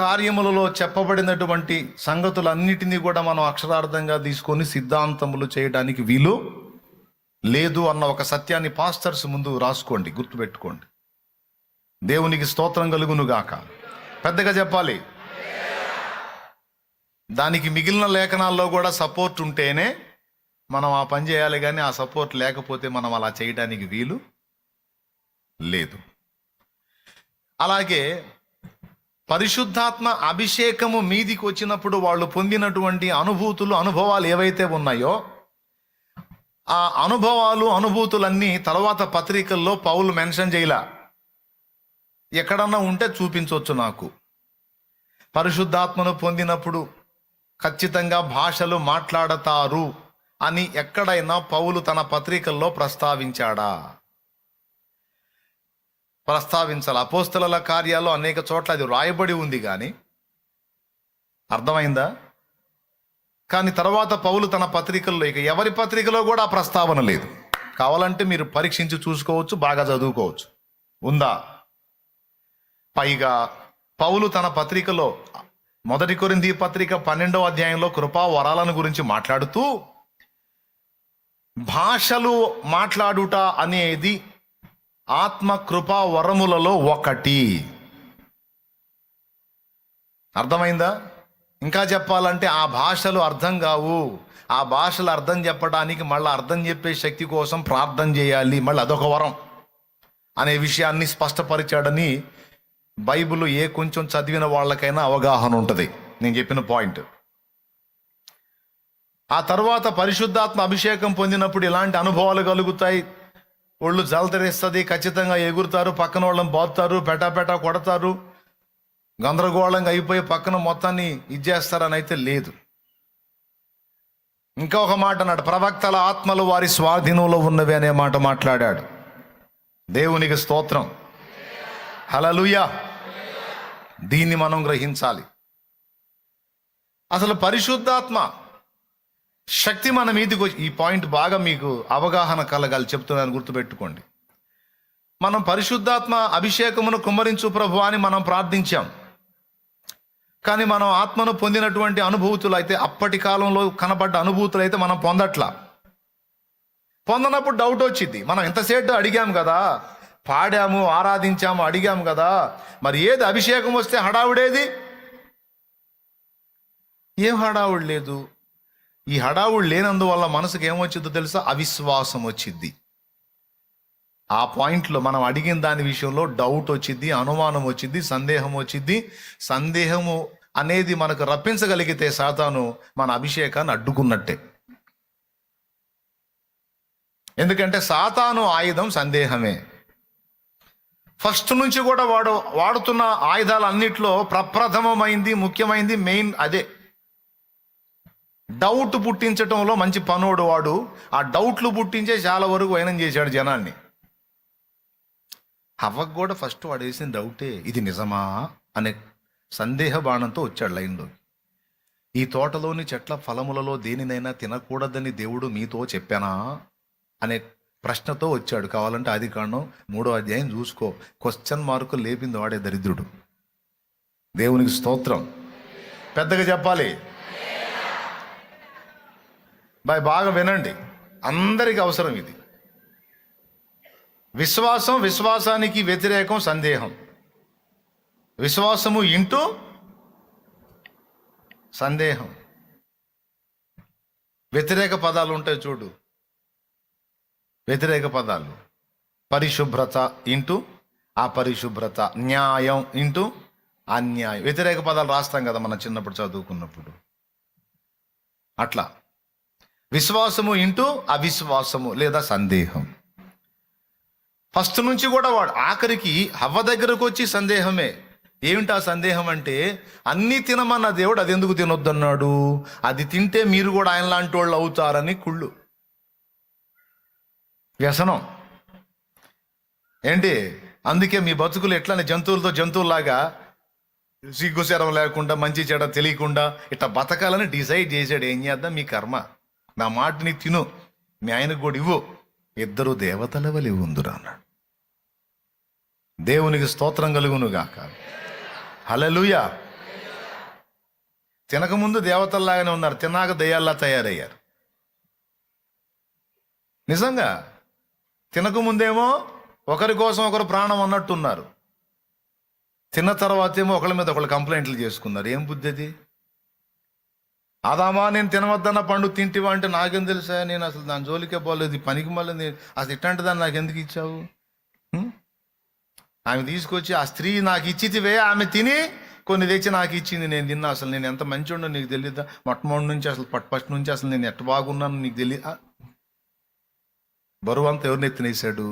కార్యములలో చెప్పబడినటువంటి సంగతులన్నిటినీ కూడా మనం అక్షరార్థంగా తీసుకొని సిద్ధాంతములు చేయడానికి వీలు లేదు అన్న ఒక సత్యాన్ని పాస్టర్స్ ముందు రాసుకోండి గుర్తుపెట్టుకోండి. దేవునికి స్తోత్రం కలుగును గాక పెద్దగా చెప్పాలి? దానికి మిగిలిన లేఖనాల్లో కూడా సపోర్ట్ ఉంటేనే మనం ఆ పని చేయాలి కానీ ఆ సపోర్ట్ లేకపోతే మనం అలా చేయడానికి వీలు లేదు. అలాగే పరిశుద్ధాత్మ అభిషేకము మీదికి వచ్చినప్పుడు వాళ్ళు పొందినటువంటి అనుభూతులు అనుభవాలు ఏవైతే ఉన్నాయో ఆ అనుభవాలు అనుభూతులన్నీ తర్వాత పత్రికల్లో పౌలు మెన్షన్ చేయలా. ఎక్కడన్నా ఉంటే చూపించవచ్చు నాకు. పరిశుద్ధాత్మను పొందినప్పుడు ఖచ్చితంగా భాషలు మాట్లాడతారు అని ఎక్కడైనా పౌలు తన పత్రికల్లో ప్రస్తావించాడా? ప్రస్తావించాలి. అపోస్తల కార్యాల్లో అనేక చోట్ల అది రాయబడి ఉంది కానీ అర్థమైందా? కానీ తర్వాత పౌలు తన పత్రికల్లో ఇక ఎవరి పత్రికలో కూడా ఆ ప్రస్తావన లేదు. కావాలంటే మీరు పరీక్షించి చూసుకోవచ్చు బాగా చదువుకోవచ్చు. ఉందా? పైగా పౌలు తన పత్రికలో మొదటి కొరింది పత్రిక పన్నెండవ అధ్యాయంలో కృపా వరాలను గురించి మాట్లాడుతూ భాషలు మాట్లాడుట అనేది ఆత్మ కృపా వరములలో ఒకటి. అర్థమైందా? ఇంకా చెప్పాలంటే ఆ భాషలు అర్థం కావు. ఆ భాషలు అర్థం చెప్పడానికి మళ్ళీ అర్థం చెప్పే శక్తి కోసం ప్రార్థన చేయాలి. మళ్ళీ అదొక వరం. అనే విషయాన్ని స్పష్టపరిచాడని బైబిల్ ఏ కొంచెం చదివిన వాళ్ళకైనా అవగాహన ఉంటుంది. నేను చెప్పిన పాయింట్. ఆ తర్వాత పరిశుద్ధాత్మ అభిషేకం పొందినప్పుడు ఇలాంటి అనుభవాలు కలుగుతాయి? ఒళ్ళు జలతరిస్తుంది ఖచ్చితంగా ఎగురుతారు పక్కన వాళ్ళని బాదుతారు పెటాపెటా కొడతారు. గందరగోళంగా అయిపోయి పక్కన మొత్తాన్ని ఇచ్చేస్తారని అయితే లేదు. ఇంకా ఒక మాట అన్నాడు ప్రవక్తల ఆత్మలు వారి స్వాధీనంలో ఉన్నవి అనే మాట మాట్లాడాడు. దేవునికి స్తోత్రం. హలలుయా దీన్ని మనం గ్రహించాలి. అసలు పరిశుద్ధాత్మ శక్తి మన మీదకి వచ్చి ఈ పాయింట్ బాగా మీకు అవగాహన కలగాలి చెప్తున్నాను గుర్తుపెట్టుకోండి. మనం పరిశుద్ధాత్మ అభిషేకమును కుమ్మరించు ప్రభు అని మనం ప్రార్థించాం. కానీ మనం ఆత్మను పొందినటువంటి అనుభూతులు అయితే అప్పటి కాలంలో కనబడ్డ అనుభూతులు అయితే మనం పొందట్లా. పొందనప్పుడు డౌట్ వచ్చింది. మనం ఎంతసేపు అడిగాం కదా? పాడాము ఆరాధించాము అడిగాము కదా? మరి ఏది అభిషేకం వస్తే హడావుడేది? ఏం హడావుడు లేదు? ఈ హడావుడు లేనందువల్ల మనసుకు ఏమొచ్చిందో తెలుసా? అవిశ్వాసం వచ్చింది ఆ పాయింట్లో మనం అడిగిన దాని విషయంలో డౌట్ వచ్చింది అనుమానం వచ్చింది సందేహం వచ్చింది సందేహము అనేది మనకు రప్పించగలిగితే సాతాను మన అభిషేకాన్ని అడ్డుకున్నట్టే. ఎందుకంటే సాతాను ఆయుధం సందేహమే. ఫస్ట్ నుంచి కూడా వాడు వాడుతున్న ఆయుధాలన్నిట్లో ప్రప్రథమమైంది ముఖ్యమైంది మెయిన్ అదే. డౌట్ పుట్టించటంలో మంచి పనోడు వాడు. ఆ డౌట్లు పుట్టించే చాలా వరకు వైనం చేశాడు జనాన్ని. హవ్వకు కూడా ఫస్ట్ వాడు వేసిన డౌటే ఇది నిజమా? అనే సందేహ బాణంతో వచ్చాడు లైన్లో. ఈ తోటలోని చెట్ల ఫలములలో దేనినైనా తినకూడదని దేవుడు మీతో చెప్పానా? అనే ప్రశ్నతో వచ్చాడు. కావాలంటే ఆది కాండం మూడో అధ్యాయం చూసుకో. క్వశ్చన్ మార్కు లేపింది వాడే దరిద్రుడు. దేవునికి స్తోత్రం. పెద్దగా చెప్పాలి. బాయ్ బాగా వినండి. అందరికి అవసరం ఇది. విశ్వాసం విశ్వాసానికి వ్యతిరేకం సందేహం. విశ్వాసము ఇంటూ సందేహం. వ్యతిరేక పదాలు ఉంటాయి చూడు. వ్యతిరేక పదాలు. పరిశుభ్రత ఇంటూ అపరిశుభ్రత. న్యాయం ఇంటూ అన్యాయం. వ్యతిరేక పదాలు రాస్తాం కదా మనం చిన్నప్పుడు చదువుకున్నప్పుడు. అట్లా. విశ్వాసము ఇంటూ అవిశ్వాసము లేదా సందేహం. ఫస్ట్ నుంచి కూడా వాడు ఆఖరికి హవ్వ దగ్గరకు వచ్చి సందేహమే. ఏమిటి ఆ సందేహం అంటే అన్నీ తినమన్న దేవుడు అది ఎందుకు తినొద్దన్నాడు? అది తింటే మీరు కూడా ఆయన లాంటి వాళ్ళు అవుతారని కుళ్ళు. వ్యసనం. ఏంటి? అందుకే మీ బతుకులు ఎట్లానే జంతువులతో జంతువులాగా సిగ్గుశరం లేకుండా మంచి చెడ తెలియకుండా ఇట్లా బతకాలని డిసైడ్ చేశాడు. ఏం చేద్దాం? మీ కర్మ. నా మాటని తిను. మీ ఆయన కూడా ఇవ్వు. ఇద్దరు దేవతల వలి ఉందిరా అన్నాడు. దేవునికి స్తోత్రం కలుగును గాక హలలుయ తినకముందు దేవతల్లాగానే ఉన్నారు. తిన్నాక దయ్యాల్లా తయారయ్యారు. నిజంగా తినకముందేమో ఒకరి కోసం ఒకరు ప్రాణం అన్నట్టున్నారు. తిన్న తర్వాత ఏమో ఒకళ్ళ మీద ఒకళ్ళు కంప్లైంట్లు చేసుకున్నారు. ఏం బుద్ధి అది? అదమ్మా నేను తినవద్దన్న పండు తింటివా అంటే నాకేం తెలుసా? నేను అసలు దాని జోలికే పోలేదు పనికి మళ్ళీ నేను- అసలు ఇట్లాంటి దాన్ని నాకు ఎందుకు ఇచ్చావు? ఆమె తీసుకొచ్చి ఆ స్త్రీ నాకు ఇచ్చితివే ఆమె తిని కొన్ని తెచ్చి నాకు ఇచ్చింది నేను తిన్నా అసలు నేను ఎంత మంచి ఉండో నీకు తెలియదా మొట్టమొదటి నుంచి అసలు పట్ ఫస్ట్ నుంచి అసలు నేను ఎట్ట బాగున్నాను నీకు తెలియదా బరువు అంతా ఎవరిని ఎత్తినేసాడు?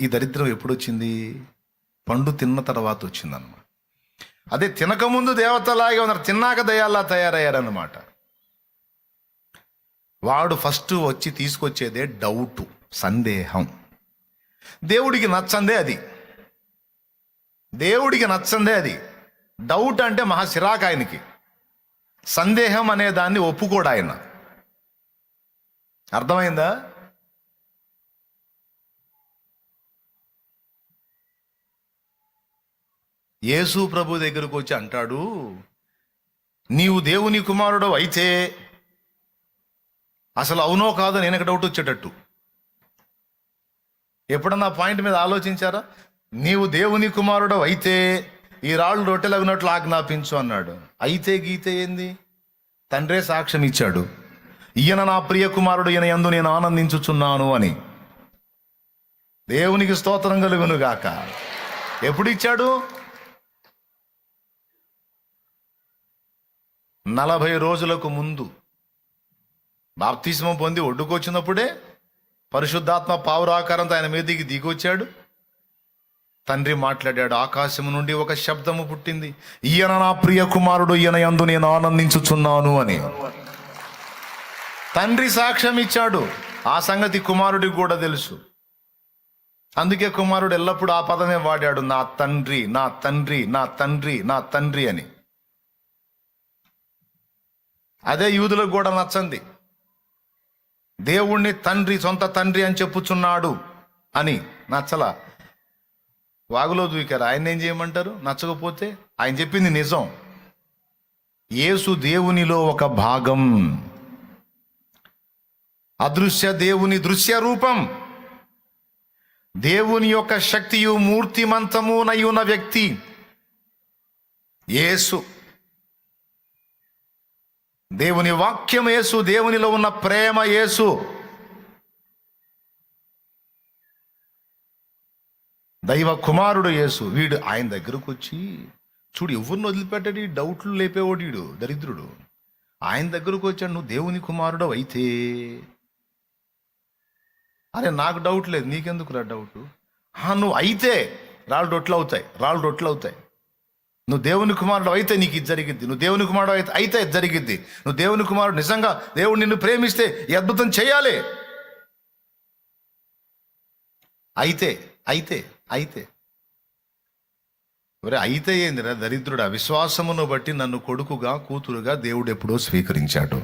ఈ దరిద్రం ఎప్పుడు వచ్చింది పండు తిన్న తర్వాత వచ్చిందన్నమాట. అదే తినకముందు దేవతలాగే ఉన్నారు. తిన్నాక దయాల్లా తయారయ్యారనమాట వాడు ఫస్ట్ వచ్చి తీసుకొచ్చేదే డౌట్ సందేహం. దేవుడికి నచ్చందే అది. దేవుడికి నచ్చందే అది. డౌట్ అంటే మహా ఆయనకి. సందేహం అనే దాన్ని ఒప్పుకోడు ఆయన. అర్థమైందా? యేసు ప్రభు దగ్గరకు వచ్చి అంటాడు నీవు దేవుని కుమారుడు అయితే అసలు అవునో కాదో నేను డౌట్ వచ్చేటట్టు. ఎప్పుడన్నా పాయింట్ మీద ఆలోచించారా? నీవు దేవుని కుమారుడు అయితే ఈ రాళ్ళు రొట్టెలగినట్లు ఆజ్ఞాపించు అన్నాడు. అయితే గీతే ఏంది? తండ్రే సాక్ష్యం ఇచ్చాడు. ఈయన నా ప్రియ కుమారుడు ఈయన ఎందు నేను ఆనందించుచున్నాను అని. దేవునికి స్తోత్రం కలుగును గాక. ఎప్పుడు ఇచ్చాడు? నలభై రోజులకు ముందు బాప్తిస్మం పొంది ఒడ్డుకొచ్చినప్పుడే పరిశుద్ధాత్మ పావురాకారంతో ఆయన మీదకి దిగొచ్చాడు. తండ్రి మాట్లాడాడు ఆకాశము నుండి ఒక శబ్దము పుట్టింది. ఈయన నా ప్రియ కుమారుడు ఈయన యందు నేను ఆనందించుచున్నాను అని. తండ్రి సాక్ష్యం ఇచ్చాడు ఆ సంగతి కుమారుడికి కూడా తెలుసు. అందుకే కుమారుడు ఎల్లప్పుడూ ఆ పదమే వాడాడు నా తండ్రి నా తండ్రి నా తండ్రి నా తండ్రి అని. అదే యూదులకు కూడా నచ్చంది. దేవుణ్ణి తండ్రి సొంత తండ్రి అని చెప్పుచున్నాడు అని నచ్చల. వాగులో దూకారు. ఆయన ఏం చేయమంటారు? నచ్చకపోతే ఆయన చెప్పింది నిజం. యేసు దేవునిలో ఒక భాగం. అదృశ్య దేవుని దృశ్య రూపం. దేవుని యొక్క శక్తియు మూర్తిమంతము వ్యక్తి. యేసు. దేవుని వాక్యం యేసు దేవునిలో ఉన్న ప్రేమ యేసు. దైవ కుమారుడు యేసు. వీడు ఆయన దగ్గరకు వచ్చి చూడు ఎవరిని వదిలిపెట్టాడు? ఈ డౌట్లు లేపేవాడు వీడు దరిద్రుడు. ఆయన దగ్గరకు వచ్చాడు నువ్వు దేవుని కుమారుడు అయితే. అరే నాకు డౌట్ లేదు. నీకెందుకు రా డౌట్ నువ్వు అయితే. రాళ్ళు రొట్లు అవుతాయి. రాళ్ళు రొట్లు అవుతాయి. నువ్వు దేవుని కుమారుడు అయితే నీకు ఇది జరిగిద్ది. నువ్వు దేవుని కుమారుడు అయితే అయితే ఇది జరిగిద్ది. నువ్వు దేవుని కుమారుడు నిజంగా దేవుడు నిన్ను ప్రేమిస్తే ఈ అద్భుతం చేయాలి. అయితే అయితే అయితే. మరి అయితే ఏందిరా దరిద్రుడా? విశ్వాసమును బట్టి నన్ను కొడుకుగా కూతురుగా దేవుడు ఎప్పుడో స్వీకరించాడు.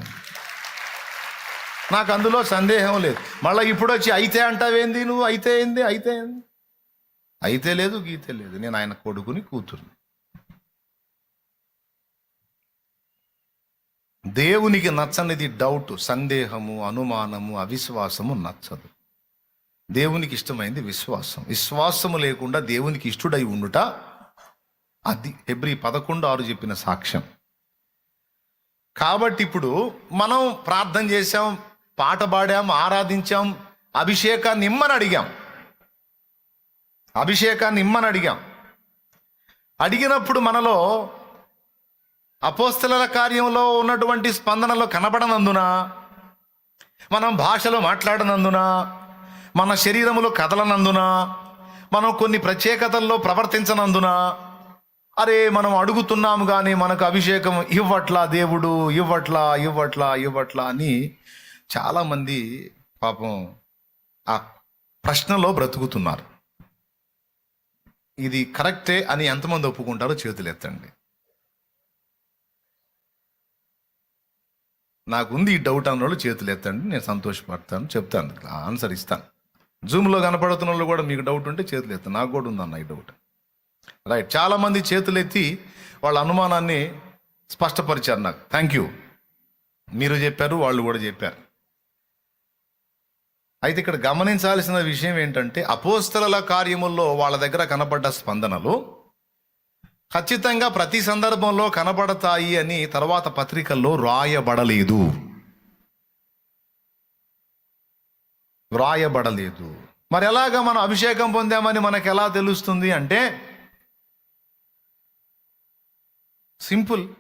నాకు అందులో సందేహం లేదు. మళ్ళీ ఇప్పుడు వచ్చి అయితే అంటావేంది నువ్వు? అయితే ఏంది? అయితే ఏంది? అయితే లేదు గీతే లేదు. నేను ఆయన కొడుకుని కూతురుని. దేవునికి నచ్చనిది డౌట్ సందేహము అనుమానము అవిశ్వాసము నచ్చదు. దేవునికి ఇష్టమైంది విశ్వాసం. విశ్వాసము లేకుండా దేవునికి ఇష్టడై ఉండుట అది. హెబ్రి పదకొండు ఆరు చెప్పిన సాక్ష్యం. కాబట్టి ఇప్పుడు మనం ప్రార్థన చేశాం పాట పాడాం ఆరాధించాం అభిషేకాన్ని ఇమ్మని అడిగాం. అభిషేకాన్ని ఇమ్మని అడిగాం. అడిగినప్పుడు మనలో అపోస్తల కార్యంలో ఉన్నటువంటి స్పందనలో కనబడనందున మనం భాషలో మాట్లాడనందున మన శరీరములో కదలనందున మనం కొన్ని ప్రత్యేకతల్లో ప్రవర్తించనందున అరే మనం అడుగుతున్నాము కానీ మనకు అభిషేకం ఇవ్వట్లా దేవుడు ఇవ్వట్లా ఇవ్వట్లా ఇవ్వట్లా అని చాలామంది పాపం ఆ ప్రశ్నలో బ్రతుకుతున్నారు. ఇది కరెక్టే అని ఎంతమంది ఒప్పుకుంటారో చేతులు ఎత్తండి నాకుంది ఈ డౌట్ అన్న వాళ్ళు చేతులు ఎత్తండి నేను సంతోషపడతాను చెప్తాను ఆన్సర్ ఇస్తాను. జూమ్లో కనపడుతున్న వాళ్ళు కూడా మీకు డౌట్ ఉంటే చేతులు ఎత్తాను నాకు కూడా ఉందన్న ఈ డౌట్. రైట్ చాలామంది చేతులు ఎత్తి వాళ్ళ అనుమానాన్ని స్పష్టపరిచారు నాకు. థ్యాంక్ యూ మీరు చెప్పారు వాళ్ళు కూడా చెప్పారు. అయితే ఇక్కడ గమనించాల్సిన విషయం ఏంటంటే అపోస్తల కార్యముల్లో వాళ్ళ దగ్గర కనపడ్డ స్పందనలు ఖచ్చితంగా ప్రతి సందర్భంలో కనబడతాయి అని తర్వాత పత్రికల్లో రాయబడలేదు. వ్రాయబడలేదు మరి ఎలాగ మనం అభిషేకం పొందామని మనకు ఎలా తెలుస్తుంది అంటే సింపుల్.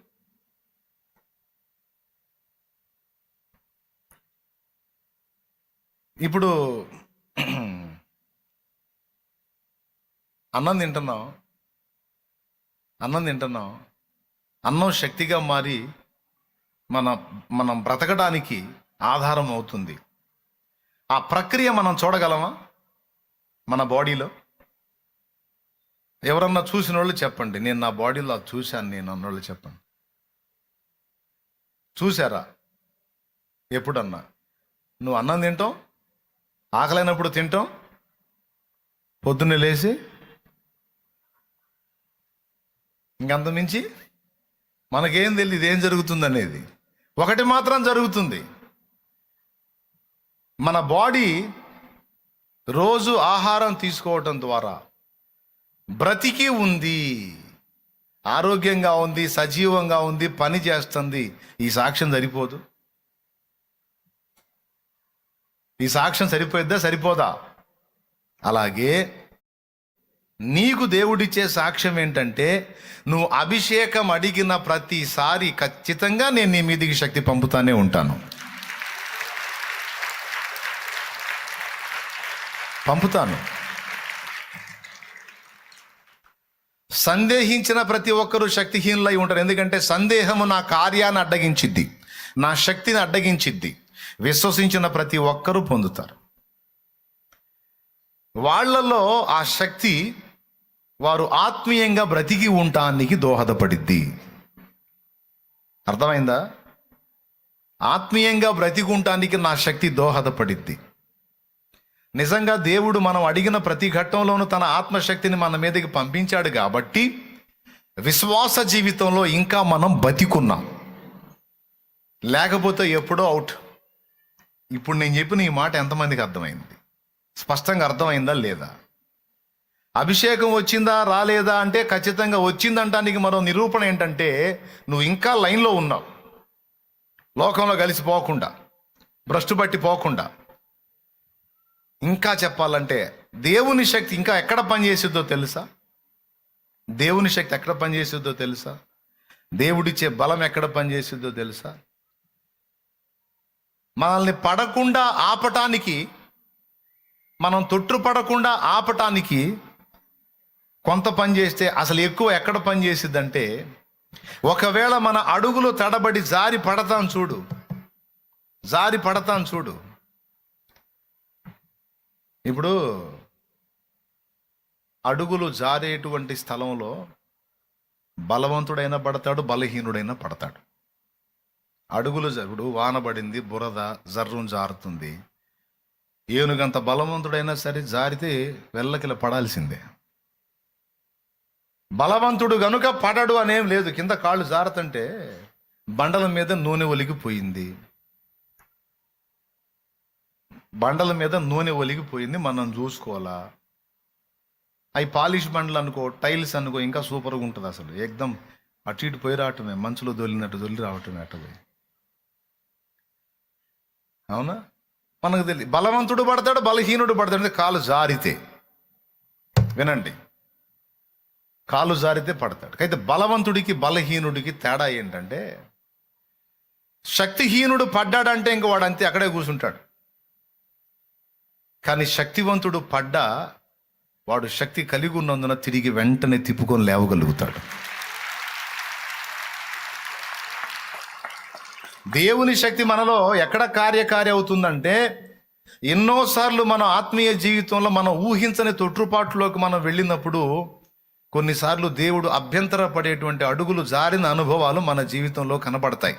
ఇప్పుడు అన్నం తింటున్నాం. అన్నం తింటున్నాం. అన్నం శక్తిగా మారి మన మనం బ్రతకడానికి ఆధారం అవుతుంది. ఆ ప్రక్రియ మనం చూడగలమా? మన బాడీలో? ఎవరన్నా చూసిన వాళ్ళు చెప్పండి. నేను నా బాడీలో అది చూశాను నేను అన్నోళ్ళు చెప్పండి. చూసారా ఎప్పుడన్నా? నువ్వు అన్నం తింటాం ఆకలైనప్పుడు తింటాం పొద్దున్నే లేచి ఇంకంత మించి మనకేం తెలియదు ఏం జరుగుతుంది అనేది ఒకటి మాత్రం జరుగుతుంది. మన బాడీ రోజు ఆహారం తీసుకోవటం ద్వారా బ్రతికి ఉంది. ఆరోగ్యంగా ఉంది సజీవంగా ఉంది పని చేస్తుంది. ఈ సాక్ష్యం సరిపోదు. ఈ సాక్ష్యం సరిపోయిద్దా? సరిపోదా? అలాగే నీకు దేవుడిచ్చే సాక్ష్యం ఏంటంటే నువ్వు అభిషేకం అడిగిన ప్రతిసారి ఖచ్చితంగా నేను నీ మీదికి శక్తి పంపుతానే ఉంటాను. పంపుతాను. సందేహించిన ప్రతి ఒక్కరూ శక్తిహీనులై ఉంటారు. ఎందుకంటే సందేహము నా కార్యాన్ని అడ్డగించిద్ది నా శక్తిని అడ్డగించిద్ది. విశ్వసించిన ప్రతి ఒక్కరూ పొందుతారు. వాళ్ళలో ఆ శక్తి వారు ఆత్మీయంగా బ్రతికి ఉండటానికి దోహదపడిద్ది. అర్థమైందా? ఆత్మీయంగా బ్రతికి ఉండటానికి నా శక్తి దోహదపడిద్ది. నిజంగా దేవుడు మనం అడిగిన ప్రతి ఘట్టంలోనూ తన ఆత్మశక్తిని మన మీదకి పంపించాడు కాబట్టి విశ్వాస జీవితంలో ఇంకా మనం బతికున్నాం. లేకపోతే ఎప్పుడో అవుట్. ఇప్పుడు నేను చెప్పిన ఈ మాట ఎంతమందికి అర్థమైంది? స్పష్టంగా అర్థమైందా లేదా? అభిషేకం వచ్చిందా రాలేదా అంటే ఖచ్చితంగా వచ్చిందంటానికి మరో నిరూపణ ఏంటంటే నువ్వు ఇంకా లైన్లో ఉన్నావు. లోకంలో కలిసిపోకుండా భ్రష్టు పట్టి పోకుండా. ఇంకా చెప్పాలంటే దేవుని శక్తి ఇంకా ఎక్కడ పనిచేసిద్దో తెలుసా? దేవుని శక్తి ఎక్కడ పనిచేసిద్దో తెలుసా? దేవుడిచ్చే బలం ఎక్కడ పనిచేసిద్దో తెలుసా? మనల్ని పడకుండా ఆపటానికి మనం తొట్టు పడకుండా ఆపటానికి కొంత పని చేస్తే అసలు ఎక్కువ ఎక్కడ పని చేసిద్దంటే ఒకవేళ మన అడుగులు తడబడి జారి పడతాం చూడు. జారి పడతాం చూడు. ఇప్పుడు అడుగులు జారేటువంటి స్థలంలో బలవంతుడైనా పడతాడు బలహీనుడైనా పడతాడు. అడుగులు ఇప్పుడు వాన పడింది బురద జర్రం జారుతుంది. ఏనుగంత బలవంతుడైనా సరే జారితే వెళ్ళకిల పడాల్సిందే. బలవంతుడు గనుక పడడు అనేం లేదు. కింద కాళ్ళు జారుతుంటే బండల మీద నూనె ఒలిగిపోయింది. బండల మీద నూనె ఒలిగిపోయింది. మనం చూసుకోవాలా? అవి పాలిష్ బండ్లు అనుకో టైల్స్ అనుకో ఇంకా సూపర్గా ఉంటుంది అసలు. ఎగ్దం అటు ఇటు పోయి రావటమే మంచులో దొల్లినట్టు దొల్లి రావటమే అటు అవునా? మనకు తెలియదు బలవంతుడు పడతాడు బలహీనుడు పడతాడు అంటే కాలు జారితే. వినండి. కాలు జారితే పడతాడు. అయితే బలవంతుడికి బలహీనుడికి తేడా ఏంటంటే శక్తిహీనుడు పడ్డాడంటే ఇంక వాడు అంతే అక్కడే కూర్చుంటాడు. కానీ శక్తివంతుడు పడ్డా వాడు శక్తి కలిగి ఉన్నందున తిరిగి వెంటనే తిప్పుకొని లేవగలుగుతాడు. దేవుని శక్తి మనలో ఎక్కడ కార్యకారి అవుతుందంటే ఎన్నోసార్లు మన ఆత్మీయ జీవితంలో మనం ఊహించని తొట్టుపాటులోకి మనం వెళ్ళినప్పుడు కొన్నిసార్లు దేవుడు అభ్యంతరపడేటువంటి అడుగులు జారిన అనుభవాలు మన జీవితంలో కనబడతాయి.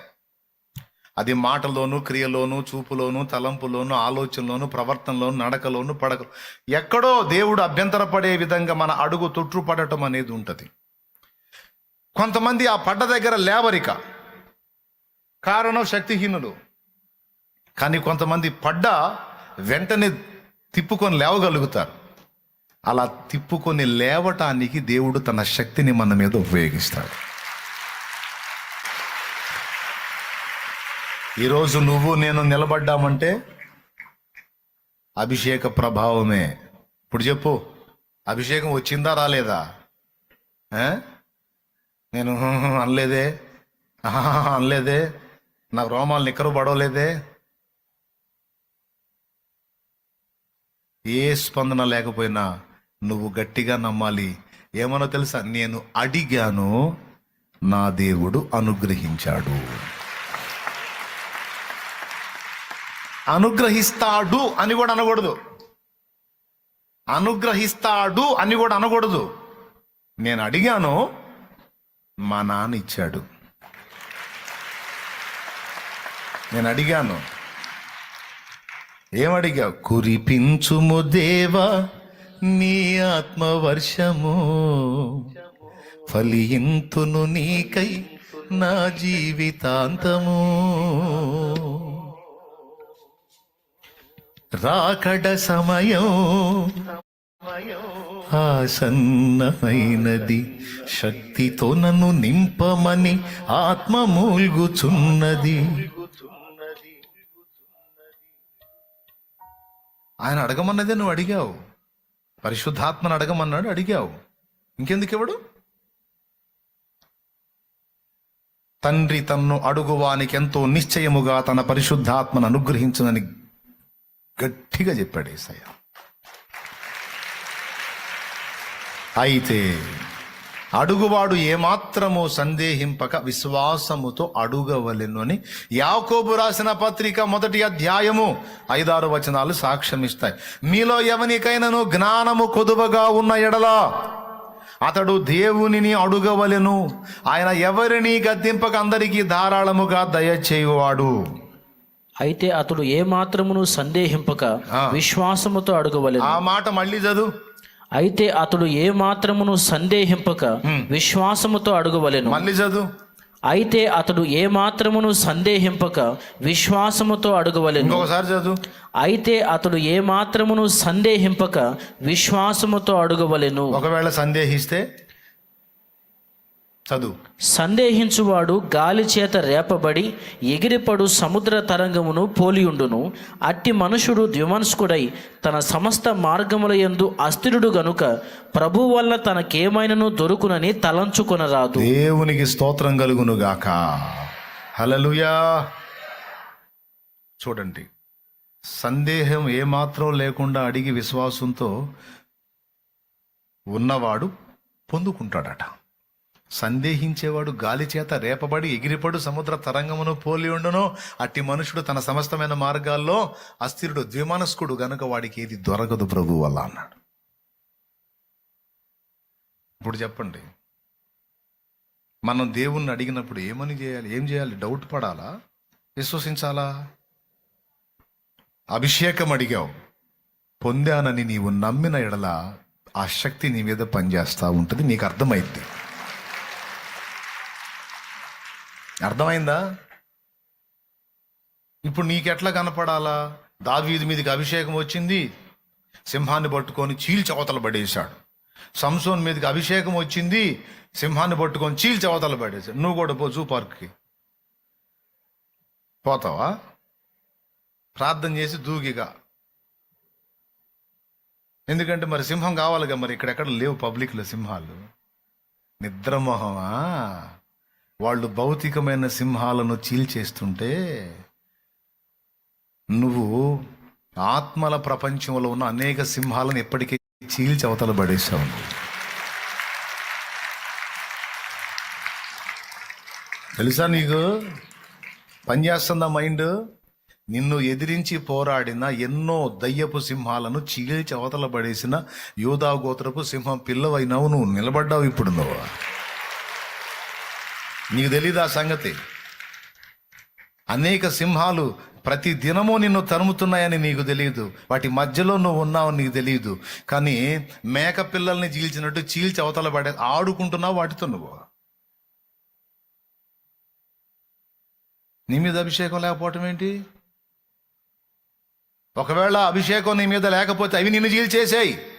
అది మాటలోను క్రియలోను చూపులోను తలంపులోను ఆలోచనలోను ప్రవర్తనలోను నడకలోను పడక ఎక్కడో దేవుడు అభ్యంతరపడే విధంగా మన అడుగు తుట్టుపడటం అనేది ఉంటుంది. కొంతమంది ఆ పడ్డ దగ్గర లేవరిక కారణం శక్తిహీనులు. కానీ కొంతమంది పడ్డ వెంటనే తిప్పుకొని లేవగలుగుతారు. అలా తిప్పుకొని లేవటానికి దేవుడు తన శక్తిని మన మీద ఉపయోగిస్తాడు. ఈరోజు నువ్వు నేను నిలబడ్డామంటే అభిషేక ప్రభావమే. ఇప్పుడు చెప్పు అభిషేకం వచ్చిందా రాలేదా? నేను అనలేదే. అనలేదే. నాకు రోమాలు నిక్కరు పడవలేదే. ఏ స్పందన లేకపోయినా నువ్వు గట్టిగా నమ్మాలి. ఏమనో తెలుసా? నేను అడిగాను నా దేవుడు అనుగ్రహించాడు. అనుగ్రహిస్తాడు అని కూడా అనకూడదు. అనుగ్రహిస్తాడు అని కూడా అనకూడదు. నేను అడిగాను మా నాన్న ఇచ్చాడు. నేను అడిగాను ఏమడిగా కురిపించుము దేవా నీ ఆత్మవర్షము ఫలియింతును నీకై నా జీవితాంతము. రాకడ సమయం ఆసన్నమైనది. శక్తితో నన్ను నింపమని ఆత్మ మూల్గుచున్నది. ఆయన అడగమన్నదే నువ్వు అడిగావు. పరిశుద్ధాత్మను అడగమన్నాడు అడిగావు. ఇంకెందుకు ఇవ్వడు? తండ్రి తన్ను అడుగువానికి ఎంతో నిశ్చయముగా తన పరిశుద్ధాత్మను అనుగ్రహించునని గట్టిగా చెప్పాడు ఏసయ్య. అయితే అడుగువాడు ఏమాత్రము సందేహింపక విశ్వాసముతో అడుగవలెను అని యాకోబు రాసిన పత్రిక మొదటి అధ్యాయము ఐదారు వచనాలు సాక్ష్యమిస్తాయి. మీలో ఎవనికైనాను జ్ఞానము కొదువగా ఉన్న ఎడలా అతడు దేవునిని అడుగవలెను. ఆయన ఎవరిని గద్దింపక అందరికీ ధారాళముగా దయచేయువాడు. అయితే అతడు ఏ మాత్రమును సందేహింపక. విశ్వాసముతో అడుగవలెను. ఆ మాట మళ్ళీ చదువు. అయితే అతడు ఏ మాత్రమును సందేహింపక విశ్వాసముతో అడుగవలెను. మళ్ళీ చదువు. అయితే అతడు ఏ మాత్రమును సందేహింపక విశ్వాసముతో అడుగవలెను. ఇంకొకసారి చదువు. అయితే అతడు ఏ మాత్రమును సందేహింపక విశ్వాసముతో అడుగవలెను. ఒకవేళ సందేహిస్తే చదువు. సందేహించువాడు గాలి చేత రేపబడి ఎగిరిపడు సముద్ర తరంగమును పోలియుండును అట్టి మనుషుడు ద్విమనస్కుడై తన సమస్త మార్గముల యందు అస్థిరుడు గనుక ప్రభు వల్ల తనకేమైనను దొరుకునని తలంచుకొనరాదు. దేవునికి స్తోత్రం కలుగును గాక. హలలుయా చూడండి. సందేహం ఏమాత్రం లేకుండా అడిగి విశ్వాసంతో ఉన్నవాడు పొందుకుంటాడట. సందేహించేవాడు గాలి చేత రేపబడి ఎగిరిపడు సముద్ర తరంగమును పోలి ఉండును. అట్టి మనుషుడు తన సమస్తమైన మార్గాల్లో అస్థిరుడు ద్విమనస్కుడు గనుక వాడికి ఏది దొరకదు ప్రభు వల్ల అన్నాడు. ఇప్పుడు చెప్పండి. మనం దేవుణ్ణి అడిగినప్పుడు ఏమని చేయాలి ఏం చేయాలి డౌట్ పడాలా విశ్వసించాలా? అభిషేకం అడిగావు. పొందానని నీవు నమ్మిన ఎడల ఆ శక్తి నీ మీద పనిచేస్తూ ఉంటుంది నీకు అర్థమైంది అర్థమైందా? ఇప్పుడు నీకెట్లా కనపడాలా? దావీది మీదకి అభిషేకం వచ్చింది. సింహాన్ని పట్టుకొని చీల్చవతలు పడేశాడు. సంసోన్ మీదకి అభిషేకం వచ్చింది. సింహాన్ని పట్టుకొని చీల్చవతలు పడేశాడు. నువ్వు కూడా పో జూ పార్క్కి. పోతావా? ప్రార్థన చేసి దూగిగా ఎందుకంటే మరి సింహం కావాలిగా మరి ఇక్కడెక్కడ లేవు పబ్లిక్లో సింహాలు. నిద్రమోహమా? వాళ్ళు భౌతికమైన సింహాలను చీల్చేస్తుంటే నువ్వు ఆత్మల ప్రపంచంలో ఉన్న అనేక సింహాలను ఎప్పటికీ చీల్చి అవతల పడేసావు తెలుసా నీకు? పనిచేస్తుందా మైండ్ నిన్ను ఎదిరించి పోరాడిన ఎన్నో దయ్యపు సింహాలను చీల్చి అవతల పడేసిన యోధా గోత్రపు సింహం పిల్లవైనావు నువ్వు. నిలబడ్డావు ఇప్పుడు నువ్వు. నీకు తెలీదు ఆ సంగతి? అనేక సింహాలు ప్రతి దినము నిన్ను తరుముతున్నాయని నీకు తెలియదు వాటి మధ్యలో నువ్వు ఉన్నావు నీకు తెలియదు కానీ మేక పిల్లల్ని చీల్చినట్టు చీల్చి అవతల పడే ఆడుకుంటున్నావు వాటితో నువ్వు. నీ మీద అభిషేకం లేకపోవటం ఏంటి? ఒకవేళ అభిషేకం నీ మీద లేకపోతే అవి నిన్ను చీల్చేసాయి.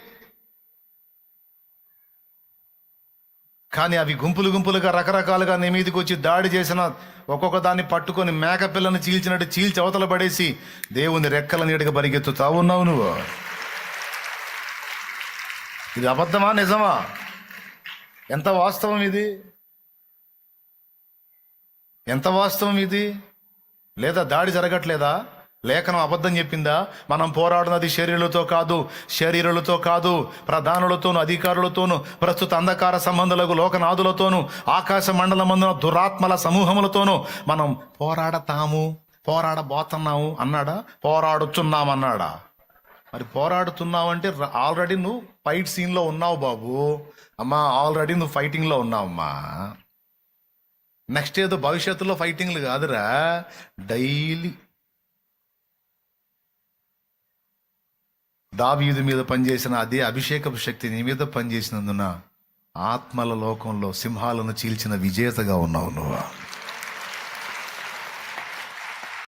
కానీ అవి గుంపులు గుంపులుగా రకరకాలుగా నీ మీదకి వచ్చి దాడి చేసిన ఒక్కొక్క దాన్ని పట్టుకొని మేక పిల్లని చీల్చినట్టు చీల్చి అవతల పడేసి దేవుని రెక్కల నీడగా పరిగెత్తుతా ఉన్నావు నువ్వు. ఇది అబద్ధమా నిజమా? ఎంత వాస్తవం ఇది? ఎంత వాస్తవం ఇది? లేదా దాడి జరగట్లేదా? లేఖనం అబద్ధం చెప్పిందా? మనం పోరాడినది శరీరులతో కాదు శరీరులతో కాదు ప్రధానులతోను అధికారులతోను ప్రస్తుత అంధకార సంబంధులకు లోకనాథులతోను ఆకాశ మండలమందున దురాత్మల సమూహములతోనూ మనం పోరాడతాము పోరాడబోతున్నాము అన్నాడా? పోరాడుచున్నామన్నాడా మరి పోరాడుతున్నావంటే ఆల్రెడీ నువ్వు ఫైట్ సీన్లో ఉన్నావు బాబు. అమ్మా ఆల్రెడీ నువ్వు ఫైటింగ్లో ఉన్నావమ్మా. నెక్స్ట్ ఏదో భవిష్యత్తులో ఫైటింగ్లు కాదురా. డైలీ దావీదు మీద పనిచేసిన అదే అభిషేకపు శక్తి నీ మీద పనిచేసినందున ఆత్మల లోకంలో సింహాలను చీల్చిన విజేతగా ఉన్నావు నువ్వు.